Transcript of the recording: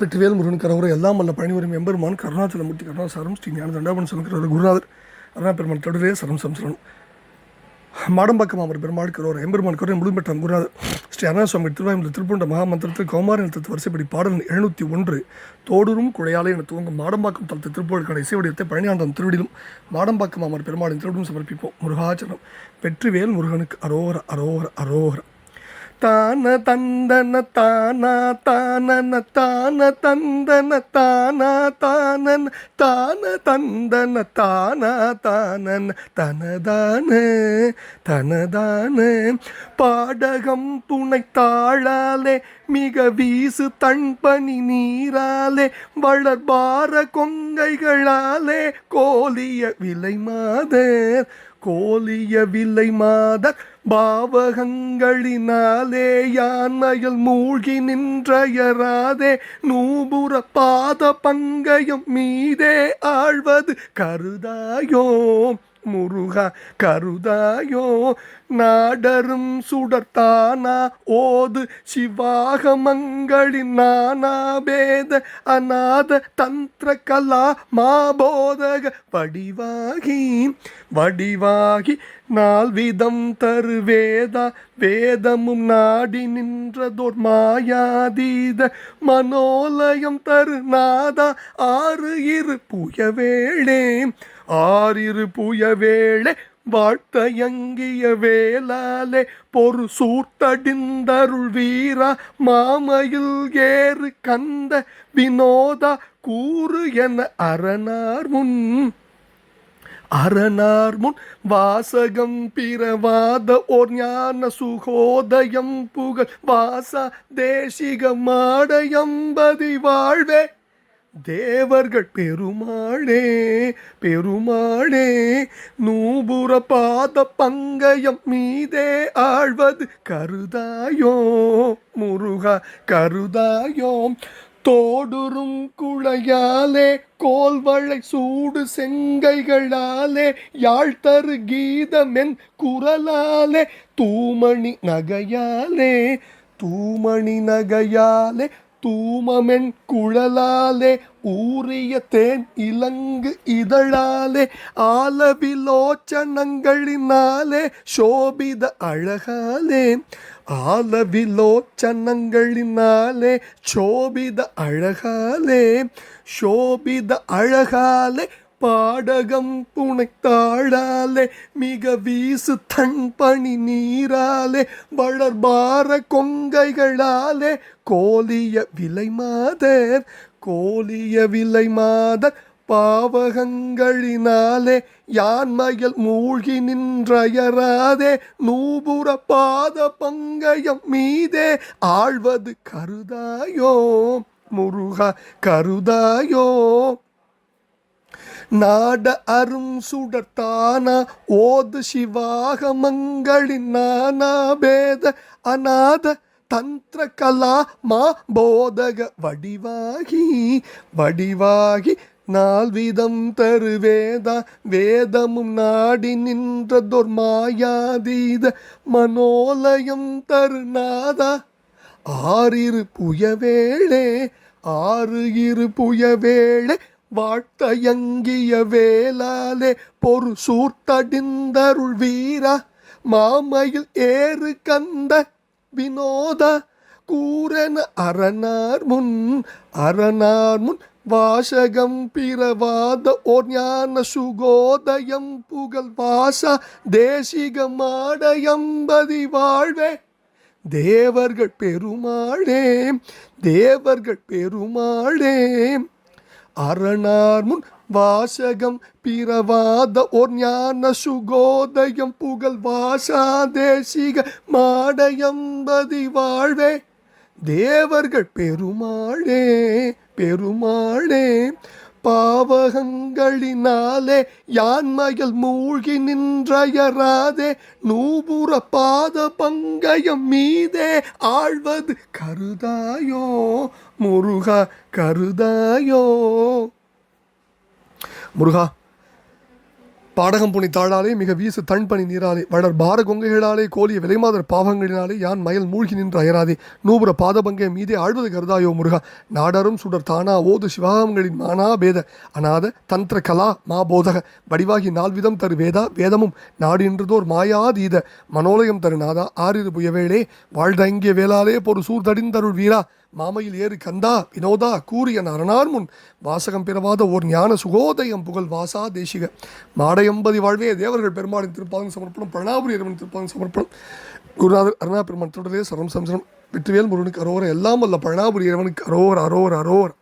வெற்றிவேல் முருகன் கரவரை எல்லாம் வல்ல பழனிவரும் எம்பெருமான் கருணாச்சலமூர்த்தி கருணாசாரம் ஸ்ரீ ஞான தண்டாபன் சமக்கிறவர் குருநாதர் அருணாபெருமான் தொடரே சரம் சம்சரணும் மாடம்பாக்கம் அவர் பெருமாள் கரோர் எம்பெருமான் கரோர் முழு பெற்ற குருநாதர். ஸ்ரீ அருணாசுவாமி திருவாயூர் திருப்பூண்ட மகாமந்திரத்தில் கௌமாரி நிலத்தத்து வரிசைப்படி பாடல் எழுநூற்றி ஒன்று தோடூரும் குழையாலே என துவங்கும் மாடம்பாக்கம் தளத்து திருப்பூருக்கான இசைவடியத்தை பழனியாண்டம் திருவிடிலும் மாடம்பாக்கம் அமர் பெருமாளின் திருவிடும் சமர்ப்பிப்போம். முருகாச்சலம் வெற்றிவேல் முருகனுக்கு அரோகர அரோகர அரோகரம் தான தந்தன தானா தானன தான தந்தன தானா தானன் தான தந்தன தானா தானன் தனதான தனதான. பாடகம் துணை தாழாலே மிக வீசு தண்பனி நீராலே வளர்பார கொங்கைகளாலே கோலிய விலை மாதர் கோலியவில்லை விலை மாதர். பாவகங்களினாலே யான்மையில் மூழ்கி நின்றயராதே. நூபுற பாத பங்கயம் மீதே ஆழ்வது கருதாயோம் முருகா கருதாயோ நாடரும் சுடர்த்தானா ஓது சிவாகமங்களின் நானாபேத அநாத தந்திர கலா மாபோதக வடிவாகி வடிவாகி நால்விதம் தரு வேதா வேதமும் நாடி நின்றதோர் மாயாதீத மனோலயம் தரு நாதா ஆறு இரு புயவேளே. ஆறிரு புய வேளை வாழ்த்தயங்கிய வேளாலே பொறு சூர்த்தடிந்தருள் வீரா மாமையில் ஏறு கந்த வினோதா கூறு என அரணார் முன். அரணார் முன் வாசகம் பிறவாத ஓர் ஞான சுகோதயம் புகழ் வாசா தேசிக மாடயம்பதி வாழ்வே. தேவர்கள் பெருமாளே பெருமாளே நூபுற பாத பங்கயம் மீதே ஆழ்வது கருதாயோ முருகா கருதாயோ. தோடுறும் குழையாலே கோல்வளை சூடு செங்கைகளாலே யாழ்த்தரு கீதமென் குரலாலே தூமணி நகையாலே தூமணி நகையாலே தூமமென் குழலாலே ஊறிய தேன் இலங்கு இதழாலே ஆலவிலோச்சனங்களினாலே சோபித அழகாலே. ஆலவிலோச்சனங்களினாலே சோபித அழகாலே சோபித அழகாலே பாடகம் புனைத்தாழாலே மிக வீசு தன் பணி நீராலே வளர்பார கொங்கைகளாலே கோலிய விலை மாதர் கோலிய விலை மாதர் பாவகங்களினாலே யான்மையில் மூழ்கி நின்றயராதே நூபுற பாத பங்கயம் மீதே ஆழ்வது கருதாயோ முருகா கருதாயோ. நாட அரும் சுடர்த்தானா? ஓது சிவாகமங்களின் நானா? பேத அநாத தந்திர கலா மா போதக வடிவாகி வடிவாகி நால்விதம் தரு வேதா. வேதமும் நாடி நின்றதொர் மாயாதீத மனோலயம் தருநாதா ஆறிரு புயவேளே ஆறு இரு புயவேளே வாழ்த்தயங்கிய வேளாலே பொறு சூர்த்தடிந்தருள் வீரா மாமையில் ஏறு கந்த வினோத கூரன அரணார் முன் அரணார் முன் வாசகம் பிறவாத ஓர் ஞான சுகோதயம் புகழ் வாசா தேசிக மாடயம்பதி வாழ்வே. தேவர்கள் பெருமாளே தேவர்கள் பெருமாளே அரணார் முன் வாசகம் பிறவாத ஓர் ஞான சுகோதயம் புகழ் வாசா தேசிக மாடையம்பதி வாழ்வே. தேவர்கள் பெருமாளே பெருமாளே பாவகங்களினாலே யான்மையில் மூழ்கி நின்றயராதே. நூபுற பாத பங்கயம் மீதே ஆழ்வது கருதாயோ முருகா கருதாயோ. முருகா பாடகம் புனி தாழாலே மிக வீசு தன் பணி நீராலே வளர் பார கொங்கைகளாலே கோலிய விலைமாதர் பாவங்களினாலே யான் மயல் மூழ்கி நின்று அயராதே. நூபுர பாதபங்கே மீதே ஆழ்வது கருதாயோ முருகா. நாடரும் சுடர் தானா ஓது சிவகாமங்களின் மானா பேத. அநாத தந்திர கலா மா போதக. வடிவாகி நால்விதம் தரு வேதா வேதமும் நாடின்றதோர் மாயாதீத மனோலயம் தரு நாதா ஆறிரு புயவேளே. வாழ்தங்கிய வேளாலே பொறு சூர்தடிந்தருள் வீரா. மாமையில் ஏறு கந்தா வினோதா கூறிய நரனார் முன். வாசகம் பிறவாத ஓர் ஞான சுகோதயம் புகழ் வாசா தேசிக. எண்பது வாழ்வே தேவர்கள் பெருமாளின் திருப்பாதம் சமர்ப்பணம் பிரணாபுரி இறைவன் திருப்பாதம் சமர்ப்பணம். குருநாதர் அருணா பெருமான் தொடரே சரம் சம்சரம் வெற்றிவேல் முருகனுக்கு அரோவர் எல்லாம் அல்ல பழனாபுரி இறைவனுக்கு அரோவர் அரோர் அரோர்